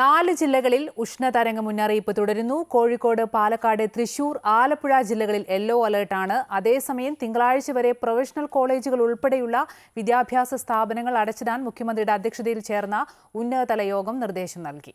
നാല് ജില്ലകളിൽ ഉഷ്ണതരംഗ മുന്നറിയിപ്പ് തുടരുന്നു. കോഴിക്കോട് പാലക്കാട് തൃശൂർ ആലപ്പുഴ ജില്ലകളിൽ യെല്ലോ അലേർട്ടാണ്. അതേസമയം തിങ്കളാഴ്ച വരെ പ്രൊഫഷണൽ കോളേജുകൾ ഉൾപ്പെടെയുള്ള വിദ്യാഭ്യാസ സ്ഥാപനങ്ങൾ അടച്ചിടാൻ മുഖ്യമന്ത്രിയുടെ അധ്യക്ഷതയിൽ ചേർന്ന ഉന്നതതല യോഗം നിർദ്ദേശം നൽകി.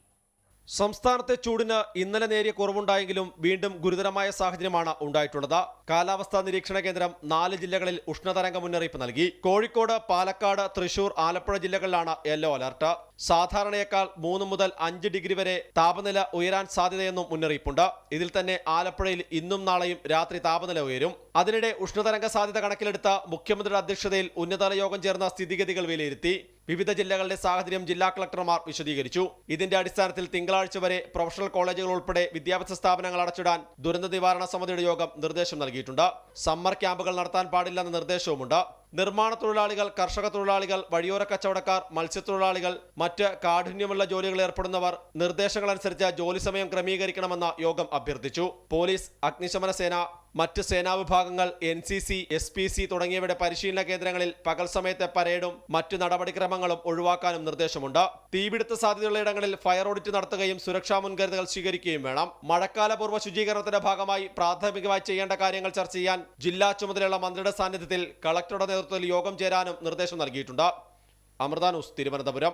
സംസ്ഥാനത്തെ ചൂടിന് ഇന്നലെ നേരിയ കുറവുണ്ടായെങ്കിലും വീണ്ടും ഗുരുതരമായ സാഹചര്യമാണ് ഉണ്ടായിട്ടുള്ളത്. കാലാവസ്ഥാ നിരീക്ഷണ കേന്ദ്രം നാല് ജില്ലകളിൽ ഉഷ്ണതരംഗ മുന്നറിയിപ്പ് നൽകി. കോഴിക്കോട് പാലക്കാട് തൃശൂർ ആലപ്പുഴ ജില്ലകളിലാണ് യെല്ലോ അലർട്ട്. സാധാരണയേക്കാൾ മൂന്ന് മുതൽ അഞ്ച് ഡിഗ്രി വരെ താപനില ഉയരാൻ സാധ്യതയെന്നും മുന്നറിയിപ്പുണ്ട്. ഇതിൽ തന്നെ ആലപ്പുഴയിൽ ഇന്നും നാളെയും രാത്രി താപനില ഉയരും. അതിനിടെ ഉഷ്ണതരംഗ സാധ്യത കണക്കിലെടുത്ത മുഖ്യമന്ത്രിയുടെ അധ്യക്ഷതയിൽ ഉന്നതതല യോഗം ചേർന്ന സ്ഥിതിഗതികൾ വിലയിരുത്തി. വിവിധ ജില്ലകളുടെ സാഹചര്യം ജില്ലാ കളക്ടർമാർ വിശദീകരിച്ചു. ഇതിന്റെ അടിസ്ഥാനത്തിൽ തിങ്കളാഴ്ച വരെ പ്രൊഫഷണൽ കോളേജുകൾ ഉൾപ്പെടെ വിദ്യാഭ്യാസ സ്ഥാപനങ്ങൾ അടച്ചിടാൻ ദുരന്ത നിവാരണ സമിതിയുടെ യോഗം നിർദ്ദേശം നൽകിയിട്ടുണ്ട്. സമ്മർ ക്യാമ്പുകൾ നടത്താൻ പാടില്ലെന്ന നിർദ്ദേശവുമുണ്ട്. നിർമ്മാണ തൊഴിലാളികൾ കർഷക തൊഴിലാളികൾ വഴിയോര കച്ചവടക്കാർ മത്സ്യത്തൊഴിലാളികൾ മറ്റ് കാഠിന്യമുള്ള ജോലികൾ ഏർപ്പെടുന്നവർ നിർദ്ദേശങ്ങൾ അനുസരിച്ച് ജോലി സമയം ക്രമീകരിക്കണമെന്ന് യോഗം അഭ്യർത്ഥിച്ചു. പോലീസ് അഗ്നിശമന സേന മറ്റ് സേനാ വിഭാഗങ്ങൾ N C C S P C തുടങ്ങിയവയുടെ പരിശീലന കേന്ദ്രങ്ങളിൽ പകൽ സമയത്തെ പരേഡും മറ്റു നടപടിക്രമങ്ങളും ഒഴിവാക്കാനും നിർദ്ദേശമുണ്ട്. തീപിടുത്ത സാധ്യതയുള്ള ഇടങ്ങളിൽ ഫയർ ഓഡിറ്റ് നടത്തുകയും സുരക്ഷാ മുൻകരുതലുകൾ സ്വീകരിക്കുകയും വേണം. മഴക്കാലപൂർവ ശുചീകരണത്തിന്റെ ഭാഗമായി പ്രാഥമികമായി ചെയ്യേണ്ട കാര്യങ്ങൾ ചർച്ച ചെയ്യാൻ ജില്ലാ ചുമതലയുള്ള മന്ത്രിയുടെ സാന്നിധ്യത്തിൽ കളക്ടറുടെ നേതൃത്വത്തിൽ യോഗം ചേരാനും നിർദ്ദേശം നൽകിയിട്ടുണ്ട്. അമൃത ന്യൂസ് തിരുവനന്തപുരം.